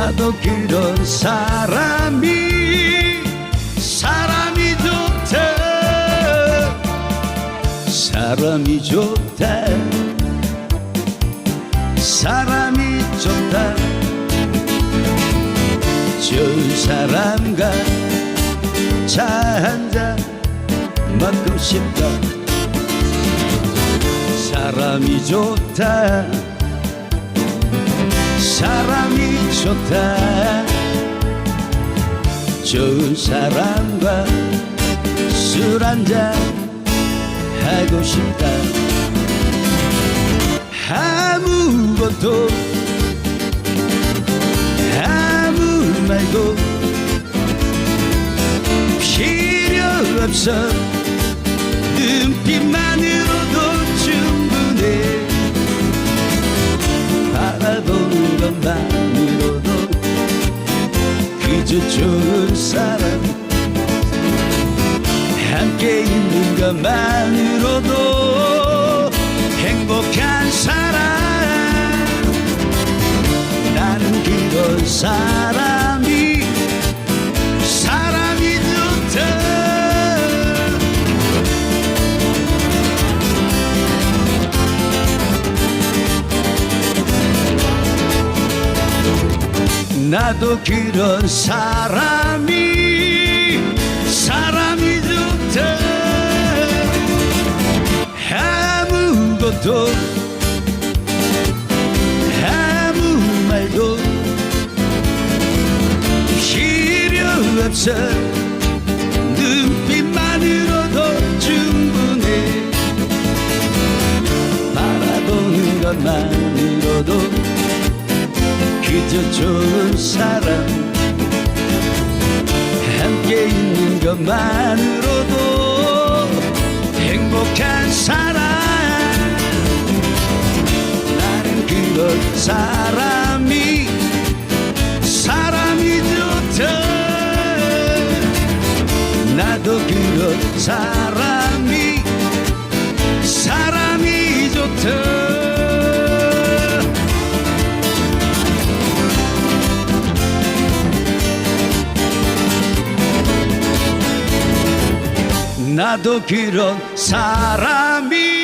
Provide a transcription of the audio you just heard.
나도 그런 사람이 사람이 좋다 사람이 좋다 사람이 좋다. 좋은 사람과 차 한잔 먹고 싶다. 사람이 좋다 사람이 좋다. 좋은 사람과 술 한잔 하고 싶다. 아무것도 아무 말고 필요 없어. 눈빛만 함께 있는 것만으로도 행복한 사람 나는 그런 사람이 사람이 좋다. 나도 그런 사람이 아무것도 아무 말도 필요 없어. 눈빛만으로도 충분해. 바라보는 것만으로도 그저 좋은 사람 함께 있는 것만으로도 그런 사람이 사람이 좋다 나도 그런 사람이 사람이 좋다 나도 그런 사람이